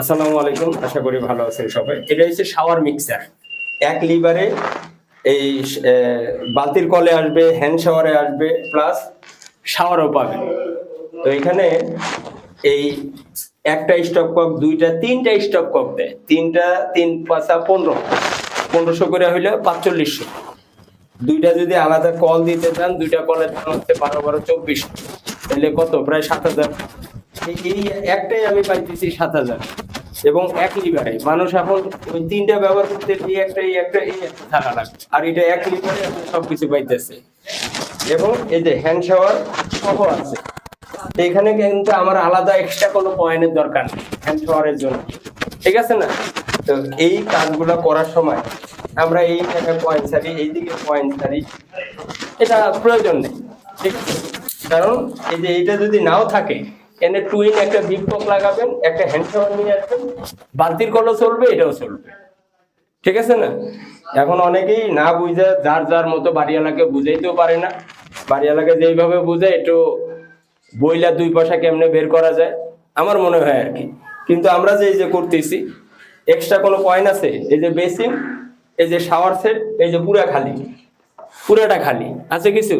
আসসালামু আলাইকুম, আশা করি ভালো আছেন সবাই। এটা হচ্ছে শাওয়ার মিক্সার এক লিভারে এই বালতির কলে আসবে হ্যান্ড শাওয়ারে আসবে প্লাস শাওয়ারও পাবে। তো এখানে এই একটা স্টপ কক দুইটা, তিনটা স্টপ কক দেয়। তিনটা, তিন পাঁচা পনেরো। পনেরোশো করে হইলে পাঁচচল্লিশশো। দুইটা যদি আলাদা কল দিতে চান, দুইটা কলের দাম হচ্ছে বারো বারো, চব্বিশ। তাহলে কত? প্রায় সাত হাজার। এই একটাই আমি পাইতেছি সাত হাজার। এবং এক লিভারে মানুষ এখন ওই তিনটা ব্যবহার করতে এই একটা এই একটা এই একটা থাকা লাগবে আর এটা এক লিভারে সবকিছু পাইতেছে। এবং এই যে হ্যান্ড শাওয়ার সহ আছে। এখানে কিন্তু আমার আলাদা এক্সট্রা কোনো পয়েন্টের দরকার নেই হ্যান্ড শাওয়ারের জন্য। ঠিক আছে না? তো এই কাজগুলো করার সময় আমরা এই জায়গায় পয়েন্ট ছাড়ি এইদিকে পয়েন্ট ছাড়ি এটা প্রয়োজন নেই। ঠিক আছে? কারণ এই যে এইটা যদি নাও থাকে এনে টুইন একটা বিগ পক লাগাবেন, একটা হ্যান্ড শাওয়ার নিয়ে আসবেন, বালতির কলও চলবে, এটাও চলবে। ঠিক আছে না? এখন অনেকেই না বুঝে যার যার মতো বাড়িওয়ালাকে বুঝাইতেও পারে না। বাড়িওয়ালাকে যেইভাবে বুঝে একটু বইলা দুই পয়সা কেমনে বের করা যায়, আমার মনে হয় আর কি। কিন্তু আমরা যে এই যে করতেছি এক্সট্রা কোনো পয়েন্ট আছে? এই যে বেসিন এই যে শাওয়ার সেট এই যে পুরা খালি। পুরাটা খালি। আছে কিছু?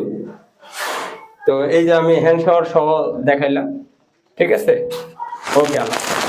তো এই যে আমি হ্যান্ড শাওয়ার সহ দেখাইলাম। ঠিক আছে? ওকে আল্লাহ